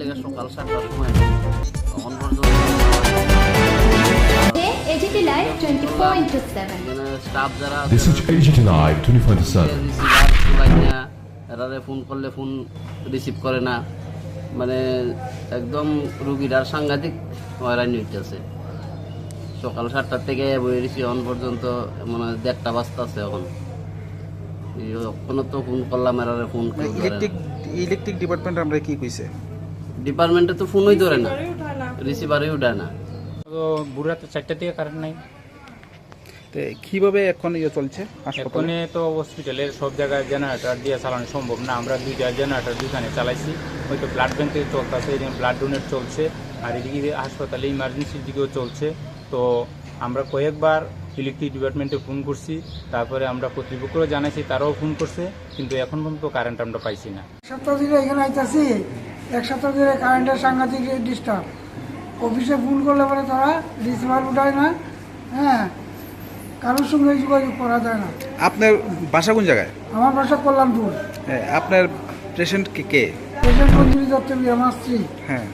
লেগে সকাল সাতটার সময় তখন পর্যন্ত AGT Live 24 into 7. এখানে স্টাফ যারা This is AGT Live 24/7. Receiver চুলাই না এরারে ফোন করলে ফোন রিসিভ করে না মানে একদম রুগীটার সাংঘাতিক হয়রানি হইতেছে সকাল সাতটার থেকে বই রিসি পর্যন্ত মানে দেড়টা বাজতেছে এখন তো ফোন করলাম এরারে ফোন ইলেকট্রিক ইলেকট্রিক ডিপার্টমেন্ট আমরা কি কইছে? ডিপার্টমেন্টে তো ফোনই ধরে না। রিসিভারই উঠায় না। তো বুড়া তো চারটা থেকে কারেন্ট নাই। তো কীভাবে এখন ইয়ে চলছে হাসপাতালে? তো হসপিটালের সব জায়গায় জেনারেটর দিয়ে চালানো সম্ভব না। আমরা দুইটা জেনারেটর দুখানে চালাইছি। হয়তো ব্লাড ব্যাংক চলতেছে এদিকে ব্লাড ডোনেট চলছে। আর এদিকে হাসপাতালে ইমার্জেন্সির দিকেও চলছে। তো আমরা কয়েকবার ইলেকট্রিক ডিপার্টমেন্টে ফোন করছি। তারপরে আমরা কর্তৃপক্ষও জানাইছি তারাও ফোন করছে কিন্তু এখন পর্যন্ত কারেন্ট আমরা পাইছি না। সপ্তাহ ধরে এখানে আইতাছি এক সপ্তাহ ধরে কারেন্টের সাংঘাতিক ডিস্টার্ব অফিসে ফোন করলে পরে তারা রিসিভার উঠায় না হ্যাঁ কারোর সঙ্গে যোগাযোগ করা যায় না। আপনার বাসা কোন জায়গায়? আমার বাসা কল্যাণপুর। হ্যাঁ, আপনার পেশেন্ট কে কে? পেশেন্ট মঞ্জুরি দত্ত আমার স্ত্রী। হ্যাঁ।